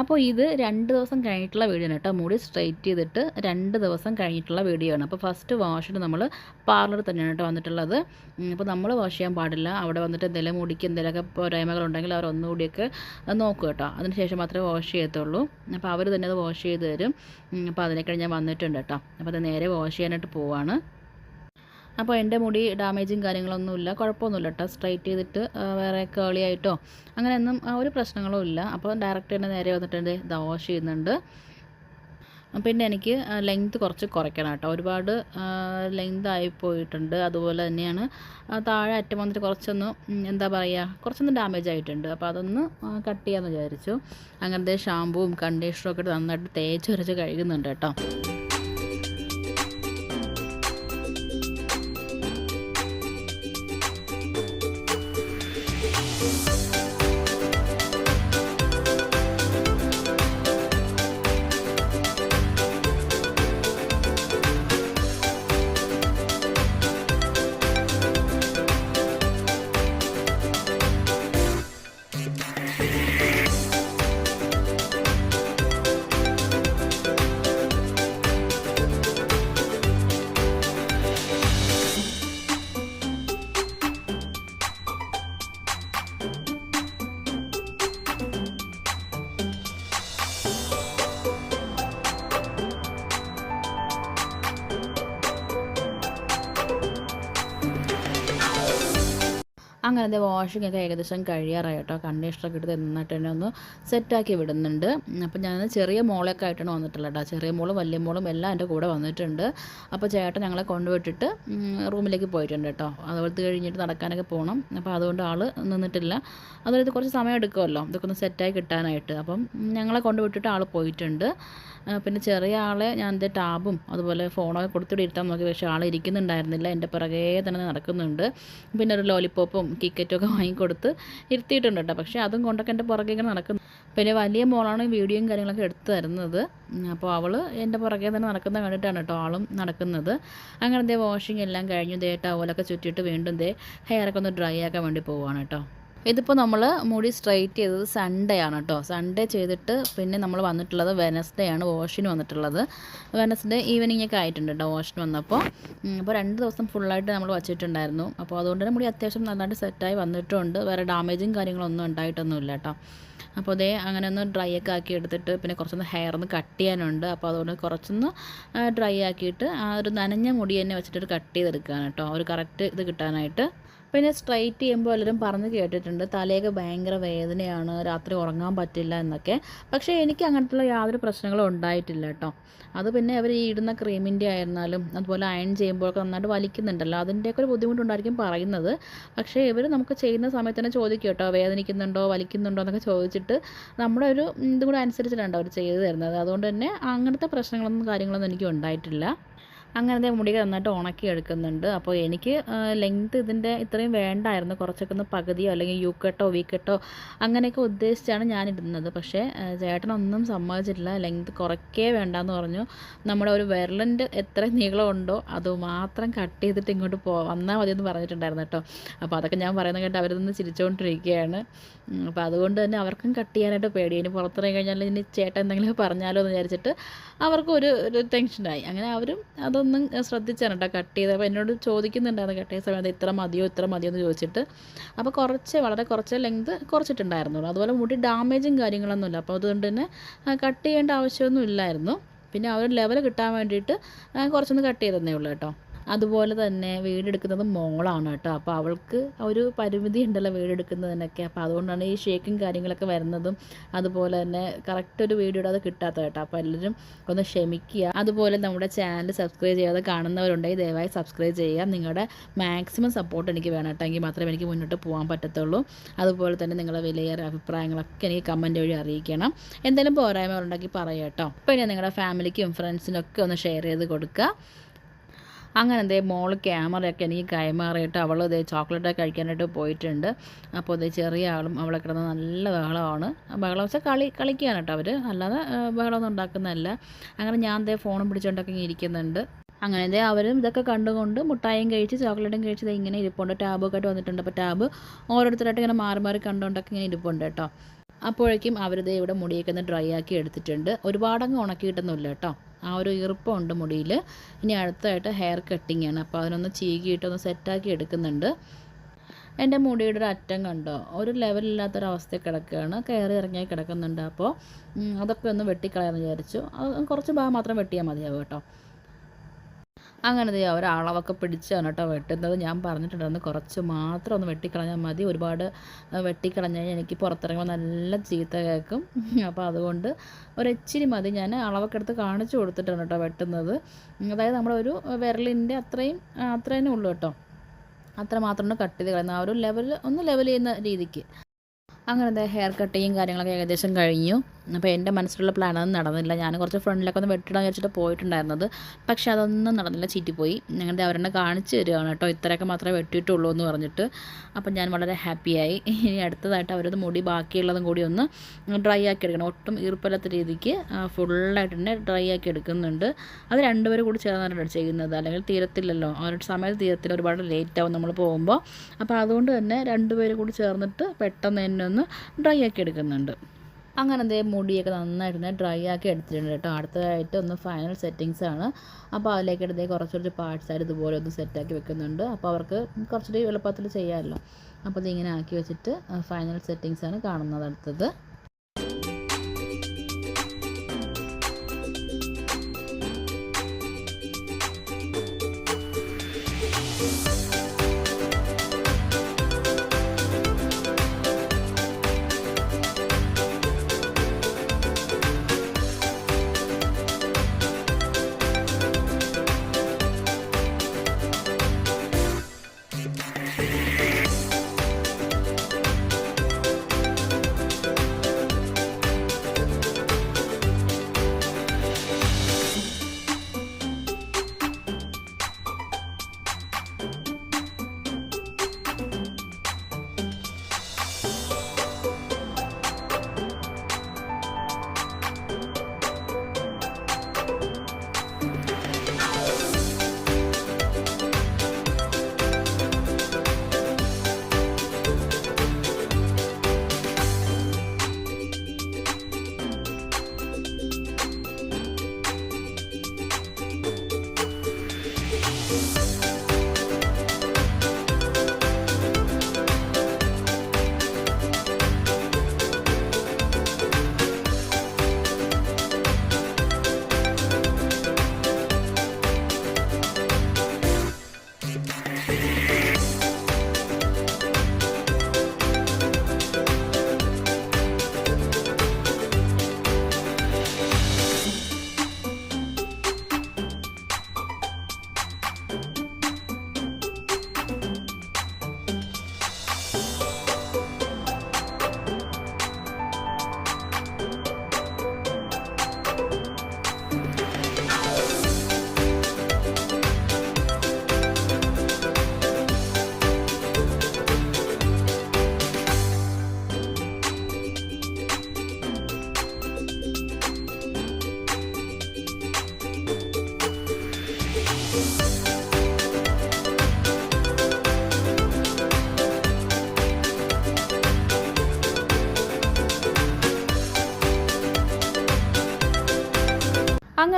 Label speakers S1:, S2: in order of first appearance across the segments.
S1: അപ്പോൾ ഇത് രണ്ട് ദിവസം കഴിഞ്ഞിട്ടുള്ള വീഡിയോ ആണ് കേട്ടോ. മുടി സ്ട്രെയിറ്റ് ചെയ്തിട്ട് രണ്ട് ദിവസം കഴിഞ്ഞിട്ടുള്ള വീഡിയോ ആണ്. അപ്പോൾ ഫസ്റ്റ് വാഷിന് നമ്മൾ പാർലർ തന്നെയാണ് കേട്ടോ വന്നിട്ടുള്ളത്. അപ്പോൾ നമ്മൾ വാഷ് ചെയ്യാൻ പാടില്ല. അവിടെ വന്നിട്ട് എന്തെങ്കിലും മുടിക്ക് എന്തെങ്കിലുമൊക്കെ പോരായ്മകളുണ്ടെങ്കിൽ അവർ ഒന്നുകൂടിയൊക്കെ നോക്കുക കേട്ടോ. അതിന് ശേഷം മാത്രമേ വാഷ് ചെയ്യത്തുള്ളൂ. അപ്പോൾ അവർ തന്നെ അത് വാഷ് ചെയ്ത് തരും. അപ്പോൾ അതിനേക്കാൾ ഞാൻ വന്നിട്ടുണ്ട് കേട്ടോ. അപ്പോൾ അത് നേരെ വാഷ് ചെയ്യാനായിട്ട് പോവാണ്. അപ്പോൾ എന്റെ മുടി ഡാമേജും കാര്യങ്ങളൊന്നുമില്ല കുഴപ്പമൊന്നുമില്ല കേട്ടോ. സ്ട്രൈറ്റ് ചെയ്തിട്ട് വേറെ കേളി ആയിട്ടോ അങ്ങനെയൊന്നും ഒരു പ്രശ്നങ്ങളും ഇല്ല. അപ്പോൾ ഡയറക്റ്റ് തന്നെ നേരെ വന്നിട്ട് ഇത് വാഷ് ചെയ്യുന്നുണ്ട്. പിന്നെ എനിക്ക് ലെങ്ത് കുറച്ച് കുറയ്ക്കണം കേട്ടോ. ഒരുപാട് ലെങ്ത് ആയിപ്പോയിട്ടുണ്ട് അതുപോലെ തന്നെയാണ് താഴെ അറ്റം വന്നിട്ട് കുറച്ചൊന്ന് എന്താ പറയുക കുറച്ചൊന്ന് ഡാമേജ് ആയിട്ടുണ്ട്. അപ്പോൾ അതൊന്ന് കട്ട് ചെയ്യാമെന്ന് വിചാരിച്ചു. അങ്ങനത്തെ ഷാമ്പുവും കണ്ടീഷണറും ഒക്കെ നന്നായിട്ട് തേച്ച് ഉരച്ച് കഴുകുന്നുണ്ട് കേട്ടോ. അങ്ങനത്തെ വാഷിംഗ് ഒക്കെ ഏകദേശം കഴിയാറായി കേട്ടോ കണ്ടീഷണറൊക്കെ എടുത്ത് നന്നായിട്ട് തന്നെ ഒന്ന് സെറ്റാക്കി വിടുന്നുണ്ട്. അപ്പം ഞാൻ ചെറിയ മോളൊക്കെ ആയിട്ടാണ് വന്നിട്ടുള്ളത് കേട്ടോ. ചെറിയ മോളും വലിയ മോളും എല്ലാം എന്റെ കൂടെ വന്നിട്ടുണ്ട്. അപ്പോൾ ചേട്ടൻ ഞങ്ങളെ കൊണ്ടുവിട്ടിട്ട് റൂമിലേക്ക് പോയിട്ടുണ്ട് കേട്ടോ. അതുപോലത്തെ കഴിഞ്ഞിട്ട് നടക്കാനൊക്കെ പോകണം അപ്പോൾ അതുകൊണ്ട് ആൾ നിന്നിട്ടില്ല. അതുപോലെ കുറച്ച് സമയം എടുക്കുമല്ലോ. ഇതൊക്കെ ഒന്ന് സെറ്റായി കിട്ടാനായിട്ട്. അപ്പം ഞങ്ങളെ കൊണ്ടുവിട്ടിട്ട് ആൾ പോയിട്ടുണ്ട്. പിന്നെ ചെറിയ ആളെ ഞാൻ എന്റെ ടാബും അതുപോലെ ഫോണൊക്കെ കൊടുത്തിട്ട് ഇരുത്താൻ നോക്കി. പക്ഷേ ആൾ ഇരിക്കുന്നുണ്ടായിരുന്നില്ല. എന്റെ പിറകെ തന്നെ നടക്കുന്നുണ്ട്. പിന്നെ ഒരു ലോലിപ്പോപ്പും കിക്കറ്റും ഒക്കെ വാങ്ങിക്കൊടുത്ത് ഇരുത്തിയിട്ടുണ്ട് കേട്ടോ. പക്ഷേ അതും കൊണ്ടൊക്കെ എന്റെ പുറകെ ഇങ്ങനെ നടക്കുന്നു. പിന്നെ വലിയ മോളാണ് വീഡിയോയും കാര്യങ്ങളൊക്കെ എടുത്തു തരുന്നത്. അപ്പോൾ അവൾ എന്റെ പുറകെ തന്നെ നടക്കുന്നത് കണ്ടിട്ടാണ് കേട്ടോ ആളും നടക്കുന്നത്. അങ്ങനെ ദേ വാഷിംഗ് എല്ലാം കഴിഞ്ഞു. ദേ ടവലൊക്കെ ചുറ്റിയിട്ട് വീണ്ടും ദേ ഹെയറൊക്കെ ഒന്ന് ഡ്രൈ ആക്കാൻ വേണ്ടി പോവുകയാണ് കേട്ടോ. ഇതിപ്പോൾ നമ്മൾ മുടി സ്ട്രൈറ്റ് ചെയ്തത് സൺഡേ ആണ് കേട്ടോ സൺഡേ ചെയ്തിട്ട് പിന്നെ നമ്മൾ വന്നിട്ടുള്ളത് വെനസ്ഡേ ആണ്. വാഷിന് വന്നിട്ടുള്ളത്. വെനസ്ഡേ ഈവനിങ് ഒക്കെ ആയിട്ടുണ്ട് കേട്ടോ വാഷിന് വന്നപ്പോൾ അപ്പോൾ രണ്ട് ദിവസം ഫുള്ളായിട്ട് നമ്മൾ വച്ചിട്ടുണ്ടായിരുന്നു. അപ്പോൾ അതുകൊണ്ട് തന്നെ മുടി അത്യാവശ്യം നന്നായിട്ട് സെറ്റായി വന്നിട്ടുണ്ട്. വേറെ ഡാമേജും കാര്യങ്ങളൊന്നും ഉണ്ടായിട്ടൊന്നുമില്ല കേട്ടോ അപ്പോൾ അതേ അങ്ങനെ ഒന്ന് ഡ്രൈ ഒക്കെ ആക്കി എടുത്തിട്ട് പിന്നെ കുറച്ചൊന്ന് ഹെയർ ഒന്ന് കട്ട് ചെയ്യാനുണ്ട്. അപ്പോൾ അതുകൊണ്ട് കുറച്ചൊന്ന് ഡ്രൈ ആക്കിയിട്ട് ആ ഒരു നനഞ്ഞ മുടി തന്നെ വെച്ചിട്ട് കട്ട് ചെയ്തെടുക്കുകയാണ് കേട്ടോ ഒരു കറക്റ്റ് ഇത് കിട്ടാനായിട്ട്. പിന്നെ സ്ട്രൈറ്റ് ചെയ്യുമ്പോൾ എല്ലാവരും പറഞ്ഞ് കേട്ടിട്ടുണ്ട് തലയൊക്കെ ഭയങ്കര വേദനയാണ് രാത്രി ഉറങ്ങാൻ പറ്റില്ല എന്നൊക്കെ. പക്ഷേ എനിക്ക് അങ്ങനത്തുള്ള യാതൊരു പ്രശ്നങ്ങളും ഉണ്ടായിട്ടില്ല കേട്ടോ. അത് പിന്നെ അവർ ഈ ഇടുന്ന ക്രീമിന്റെ ആയിരുന്നാലും അതുപോലെ അയൺ ചെയ്യുമ്പോഴൊക്കെ നന്നായിട്ട് വലിക്കുന്നുണ്ടല്ലോ. അതിന്റെയൊക്കെ ഒരു ബുദ്ധിമുട്ടുണ്ടായിരിക്കും പറയുന്നത്. പക്ഷേ ഇവർ നമുക്ക് ചെയ്യുന്ന സമയത്ത് തന്നെ ചോദിക്കും കേട്ടോ വേദനിക്കുന്നുണ്ടോ വലിക്കുന്നുണ്ടോ എന്നൊക്കെ ചോദിച്ചിട്ട് നമ്മുടെ ഒരു ഇതും കൂടെ അനുസരിച്ചിട്ടാണ് അവർ ചെയ്തു തരുന്നത്. അതുകൊണ്ട് തന്നെ അങ്ങനത്തെ പ്രശ്നങ്ങളൊന്നും കാര്യങ്ങളൊന്നും എനിക്ക് ഉണ്ടായിട്ടില്ല. അങ്ങനത്തെ മുടികൾ നന്നായിട്ട് ഉണക്കി എടുക്കുന്നുണ്ട്. അപ്പോൾ എനിക്ക് ലെങ്ത് ഇതിന്റെ ഇത്രയും വേണ്ടായിരുന്നു. കുറച്ചൊക്കെ ഒന്ന് പകുതിയോ അല്ലെങ്കിൽ യു കെട്ടോ വി അങ്ങനെയൊക്കെ ഉദ്ദേശിച്ചാണ് ഞാൻ ഇടുന്നത് പക്ഷേ ചേട്ടനൊന്നും സമ്മതിച്ചിട്ടില്ല. ലെങ്ത് കുറയ്ക്കേ വേണ്ടെന്ന് പറഞ്ഞു. നമ്മുടെ ഒരു വിരലിന്റെ എത്ര നീളമുണ്ടോ അത് മാത്രം കട്ട് ചെയ്തിട്ട് ഇങ്ങോട്ട് പോ വന്നാൽ മതി എന്ന് പറഞ്ഞിട്ടുണ്ടായിരുന്നു കേട്ടോ. അപ്പോൾ അതൊക്കെ ഞാൻ പറയുന്നത് കേട്ട് അവരിന്ന് ചിരിച്ചുകൊണ്ടിരിക്കുകയാണ്. അപ്പോൾ അതുകൊണ്ട് തന്നെ അവർക്കും കട്ട് ചെയ്യാനായിട്ട് പേടി. ഇനി പുറത്തിറങ്ങി കഴിഞ്ഞാൽ ഇനി ചേട്ടൻ എന്തെങ്കിലും പറഞ്ഞാലോ എന്ന് വിചാരിച്ചിട്ട് അവർക്കും ഒരു ടെൻഷനായി അങ്ങനെ അവരും അതൊന്നും ശ്രദ്ധിച്ചാണ് കേട്ടോ കട്ട് ചെയ്ത് അപ്പോൾ എന്നോട് ചോദിക്കുന്നുണ്ടായിരുന്നു കട്ട് ചെയ്ത സമയത്ത് ഇത്ര മതിയോ ഇത്ര മതിയോ എന്ന് ചോദിച്ചിട്ട്. അപ്പോൾ കുറച്ച് വളരെ കുറച്ച് ലെങ്ത് കുറച്ചിട്ടുണ്ടായിരുന്നുള്ളൂ അതുപോലെ മുടി ഡാമേജും കാര്യങ്ങളൊന്നുമില്ല. അപ്പോൾ അതുകൊണ്ട് തന്നെ കട്ട് ചെയ്യേണ്ട ആവശ്യമൊന്നും ഇല്ലായിരുന്നു. പിന്നെ ആ ഒരു ലെവൽ കിട്ടാൻ വേണ്ടിയിട്ട് കുറച്ചൊന്ന് കട്ട് ചെയ്തതന്നേ ഉള്ളൂ കേട്ടോ. അതുപോലെ തന്നെ വീടെടുക്കുന്നത് മോളാണ് കേട്ടോ. അപ്പോൾ അവൾക്ക് ഒരു പരിമിതി ഉണ്ടല്ലോ വീടെടുക്കുന്നതിനൊക്കെ. അപ്പോൾ അതുകൊണ്ടാണ് ഈ ഷേക്കും കാര്യങ്ങളൊക്കെ വരുന്നതും അതുപോലെ തന്നെ കറക്റ്റ് ഒരു വീഡിയോ അത് കിട്ടാത്ത കേട്ടോ. അപ്പോൾ എല്ലാവരും ഒന്ന് ക്ഷമിക്കുക. അതുപോലെ നമ്മുടെ ചാനൽ സബ്സ്ക്രൈബ് ചെയ്യാതെ കാണുന്നവരുണ്ടെങ്കിൽ ദയവായി സബ്സ്ക്രൈബ് ചെയ്യുക. നിങ്ങളുടെ മാക്സിമം സപ്പോർട്ട് എനിക്ക് വേണം കേട്ടോ. എങ്കിൽ മാത്രമേ എനിക്ക് മുന്നോട്ട് പോകാൻ പറ്റത്തുള്ളൂ. അതുപോലെ തന്നെ നിങ്ങളുടെ വിലയേറെ അഭിപ്രായങ്ങളൊക്കെ എനിക്ക് കമന്റ് വഴി അറിയിക്കണം. എന്തെങ്കിലും പോരായ്മകളുണ്ടെങ്കിൽ പറയാം കേട്ടോ. പിന്നെ നിങ്ങളുടെ ഫാമിലിക്കും ഫ്രണ്ട്സിനൊക്കെ ഒന്ന് ഷെയർ ചെയ്ത് കൊടുക്കുക. അങ്ങനെ ദേ മോൾ ക്യാമറയൊക്കെ എനിക്ക് കൈമാറിയിട്ട് അവൾ ദേ ചോക്ലേറ്റൊക്കെ കഴിക്കാനായിട്ട് പോയിട്ടുണ്ട്. അപ്പോൾ ദേ ചെറിയ ആളും അവളെ കിടന്ന് നല്ല ബഹളമാണ്. ബഹളം വെച്ചാൽ കളി കളിക്കുകയാണ് കേട്ടോ അവർ അല്ലാതെ ബഹളമൊന്നും ഉണ്ടാക്കുന്നതല്ല. അങ്ങനെ ഞാൻ ദേ ഫോണും പിടിച്ചുകൊണ്ടൊക്കെ ഇരിക്കുന്നുണ്ട്. അങ്ങനെ ദേ അവരും ഇതൊക്കെ കണ്ടുകൊണ്ട് മുട്ടായും കഴിച്ച് ചോക്ലേറ്റും കഴിച്ച് ഇങ്ങനെ ഇരിപ്പുണ്ട്. ടാബൊക്കെ ആയിട്ട് വന്നിട്ടുണ്ട്. അപ്പോൾ ടാബ് ഓരോരുത്തരായിട്ട് ഇങ്ങനെ മാറി മാറി കണ്ടുകൊണ്ടൊക്കെ ഇങ്ങനെ ഇരിപ്പുണ്ട് കേട്ടോ. അപ്പോഴേക്കും അവരിത് ഇവിടെ മുടിയൊക്കെ ഒന്ന് ഡ്രൈ ആക്കി എടുത്തിട്ടുണ്ട്. ഒരുപാടങ്ങ് ഉണക്കിയിട്ടൊന്നുമില്ല കേട്ടോ. ആ ഒരു ഈർപ്പമുണ്ട് മുടിയിൽ ഇനി അടുത്തായിട്ട് ഹെയർ കട്ടിങ് ആണ്. അപ്പോൾ അതിനൊന്ന് ചീകിയിട്ടൊന്ന് സെറ്റാക്കി എടുക്കുന്നുണ്ട്. എന്റെ മുടിയുടെ ഒരു അറ്റം കണ്ടോ? ഒരു ലെവലില്ലാത്തൊരവസ്ഥ കിടക്കുകയാണ്. കയറി ഇറങ്ങി കിടക്കുന്നുണ്ട്. അപ്പോൾ അതൊക്കെ ഒന്ന് വെട്ടിക്കളയാമെന്ന് വിചാരിച്ചു. കുറച്ച് ഭാഗം മാത്രം വെട്ടിയാൽ മതിയാവും കേട്ടോ. അങ്ങനെ അവർ അളവൊക്കെ പിടിച്ചാണ് കേട്ടോ വെട്ടുന്നത്. ഞാൻ പറഞ്ഞിട്ടുണ്ടായിരുന്നു കുറച്ച് മാത്രം ഒന്ന് വെട്ടിക്കളഞ്ഞാൽ മതി. ഒരുപാട് വെട്ടിക്കളഞ്ഞാൽ വെട്ടിക്കളഞ്ഞ് എനിക്ക് പുറത്തിറങ്ങുമ്പോൾ നല്ല ചീത്ത കേൾക്കും. അപ്പോൾ അതുകൊണ്ട് ഒരിച്ചിരി മതി. ഞാൻ അളവൊക്കെ എടുത്ത് കാണിച്ചു കൊടുത്തിട്ടാണ് കേട്ടോ വെട്ടുന്നത്. അതായത് നമ്മുടെ ഒരു വിരലിന്റെ അത്രയും അത്രേനേ അത്ര ഉള്ളൂ കേട്ടോ. അത്ര മാത്രമാണ് കട്ട് ചെയ്ത് കളയുന്നത്. ആ ഒരു ലെവൽ ഒന്ന് ലെവൽ ചെയ്യുന്ന രീതിക്ക്. അങ്ങനത്തെ ഹെയർ കട്ടിങ്ങും കാര്യങ്ങളൊക്കെ ഏകദേശം കഴിഞ്ഞു. അപ്പോൾ എന്റെ മനസ്സിലുള്ള പ്ലാൻ അത് നടന്നില്ല. ഞാൻ കുറച്ച് ഫ്രണ്ടിലൊക്കെ ഒന്ന് വെട്ടിടാൻ വിചാരിച്ചിട്ട് പോയിട്ടുണ്ടായിരുന്നത്. പക്ഷേ അതൊന്നും നടന്നില്ല. ചീറ്റിപ്പോയി. ഞങ്ങളുടെ അവരെന്നെ കാണിച്ചു തരികയാണ് കേട്ടോ. ഇത്രയൊക്കെ മാത്രമേ വെട്ടിയിട്ടുള്ളൂ എന്ന് പറഞ്ഞിട്ട്. അപ്പം ഞാൻ വളരെ ഹാപ്പിയായി. ഇനി അടുത്തതായിട്ട് അവരത് മുടി ബാക്കിയുള്ളതും കൂടി ഒന്ന് ഡ്രൈ ആക്കി എടുക്കണം. ഒട്ടും ഈർപ്പല്ലാത്ത രീതിക്ക് ഫുള്ളായിട്ട് തന്നെ ഡ്രൈ ആക്കി എടുക്കുന്നുണ്ട്. അത് രണ്ടുപേരും കൂടി ചേർന്നാണ് ചെയ്യുന്നത്. അല്ലെങ്കിൽ തീരത്തില്ലല്ലോ. ആ ഒരു സമയത്ത് തീരത്തിൽ ഒരുപാട് ലേറ്റ് ആവും നമ്മൾ പോകുമ്പോൾ. അപ്പോൾ അതുകൊണ്ട് തന്നെ രണ്ടുപേരും കൂടി ചേർന്നിട്ട് പെട്ടെന്ന് തന്നെ ഒന്ന് ഡ്രൈ ആക്കി എടുക്കുന്നുണ്ട്. അങ്ങനെ എന്തേ മുടിയൊക്കെ നന്നായിട്ട് തന്നെ ഡ്രൈ ആക്കി എടുത്തിട്ടുണ്ട് കേട്ടോ. അടുത്തതായിട്ട് ഒന്ന് ഫൈനൽ സെറ്റിങ്സ് ആണ്. അപ്പോൾ അതിലേക്ക് എടുത്തേ കുറച്ച് കുറച്ച് പാർട്സ് ആയിട്ട് ഇതുപോലെ ഒന്ന് സെറ്റാക്കി വെക്കുന്നുണ്ട്. അപ്പോൾ അവർക്ക് കുറച്ചുകൂടി എളുപ്പത്തിൽ ചെയ്യാമല്ലോ. അപ്പോൾ ഇതിങ്ങനെ ആക്കി വെച്ചിട്ട് ഫൈനൽ സെറ്റിങ്സ് ആണ് കാണുന്നത് അടുത്തത്.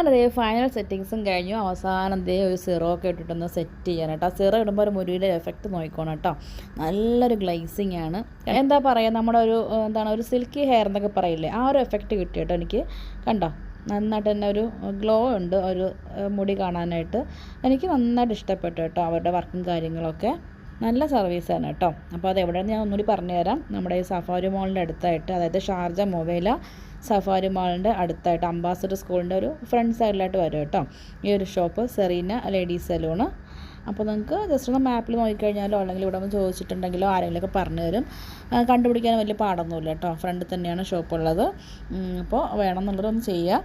S1: അങ്ങനെ ഫൈനൽ സെറ്റിങ്സും കഴിഞ്ഞു. അവസാനം ദേ ഒരു സിറോ ഒക്കെ ഇട്ടിട്ടൊന്ന് സെറ്റ് ചെയ്യാൻ കേട്ടോ. സിറോ ഇടുമ്പോൾ ഒരു മുരിയുടെ എഫക്റ്റ് നോക്കിക്കോണം കേട്ടോ. നല്ലൊരു ഗ്ലൈസിങ് ആണ്. എന്താ പറയുക നമ്മുടെ ഒരു എന്താണ് ഒരു സിൽക്കി ഹെയർ എന്നൊക്കെ പറയില്ലേ ആ ഒരു എഫക്റ്റ് കിട്ടി കേട്ടോ എനിക്ക്. കണ്ടോ? നന്നായിട്ട് തന്നെ ഒരു ഗ്ലോ ഉണ്ട് ഒരു മുടി കാണാനായിട്ട്. എനിക്ക് നന്നായിട്ട് ഇഷ്ടപ്പെട്ടു കേട്ടോ അവരുടെ വർക്കും കാര്യങ്ങളൊക്കെ. നല്ല സർവീസാണ് കേട്ടോ. അപ്പോൾ അത് എവിടെയാണെന്ന് ഞാൻ ഒന്നുകൂടി പറഞ്ഞു തരാം നമ്മുടെ ഈ സഫാരി മോളിന്റെ അടുത്തായിട്ട് അതായത് ഷാർജ മൊബൈല സഫാരി മാളിന്റെ അടുത്തായിട്ട് അംബാസഡർ സ്കൂളിന്റെ ഒരു ഫ്രണ്ട് സൈഡിലായിട്ട് വരും കേട്ടോ. ഈ ഒരു ഷോപ്പ് സെറീന ലേഡീസ് സലൂണ്. അപ്പോൾ നിങ്ങൾക്ക് ജസ്റ്റ് ഒന്ന് മാപ്പിൽ നോക്കിക്കഴിഞ്ഞാലോ അല്ലെങ്കിൽ ഇവിടെ ഒന്ന് ചോദിച്ചിട്ടുണ്ടെങ്കിലോ ആരെങ്കിലുമൊക്കെ പറഞ്ഞു തരും കണ്ടുപിടിക്കാൻ വലിയ പാടൊന്നുമില്ല കേട്ടോ. ഫ്രണ്ടിൽ തന്നെയാണ് ഷോപ്പ് ഉള്ളത് അപ്പോൾ വേണമെന്നുള്ളതൊന്ന് ചെയ്യുക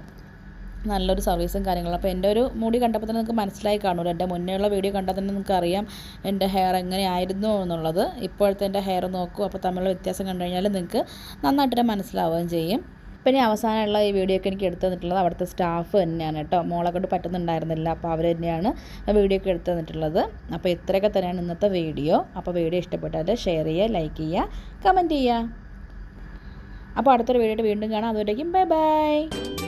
S1: നല്ലൊരു സർവീസും കാര്യങ്ങളും. അപ്പോൾ എന്റെ ഒരു മുടി കണ്ടപ്പോൾ തന്നെ നിങ്ങൾക്ക് മനസ്സിലായി കാണുമല്ലോ. എന്റെ മുന്നേയുള്ള വീഡിയോ കണ്ടാൽ തന്നെ നിങ്ങൾക്ക് അറിയാം എന്റെ ഹെയർ എങ്ങനെയായിരുന്നു എന്നുള്ളത്. ഇപ്പോഴത്തെ എന്റെ ഹെയർ നോക്കൂ. അപ്പോൾ തമ്മിലുള്ള വ്യത്യാസം കണ്ടു കഴിഞ്ഞാൽ നിങ്ങൾക്ക് നന്നായിട്ട് തന്നെ മനസ്സിലാവുകയും ചെയ്യും. പിന്നെ അവസാനമുള്ള ഈ വീഡിയോ ഒക്കെ എനിക്ക് എടുത്തു തന്നിട്ടുള്ളത് അവിടുത്തെ സ്റ്റാഫ് തന്നെയാണ് കേട്ടോ. മോളെ കൊണ്ട് പറ്റുന്നുണ്ടായിരുന്നില്ല. അപ്പോൾ അവർ തന്നെയാണ് വീഡിയോ ഒക്കെ എടുത്തു തന്നിട്ടുള്ളത്. അപ്പോൾ ഇത്രയൊക്കെ തന്നെയാണ് ഇന്നത്തെ വീഡിയോ അപ്പോൾ വീഡിയോ ഇഷ്ടപ്പെട്ടാൽ ഷെയർ ചെയ്യുക ലൈക്ക് ചെയ്യുക കമന്റ് ചെയ്യുക. അപ്പോൾ അടുത്തൊരു വീഡിയോ വീണ്ടും കാണാം. അതുവരേക്കും ബൈ ബൈ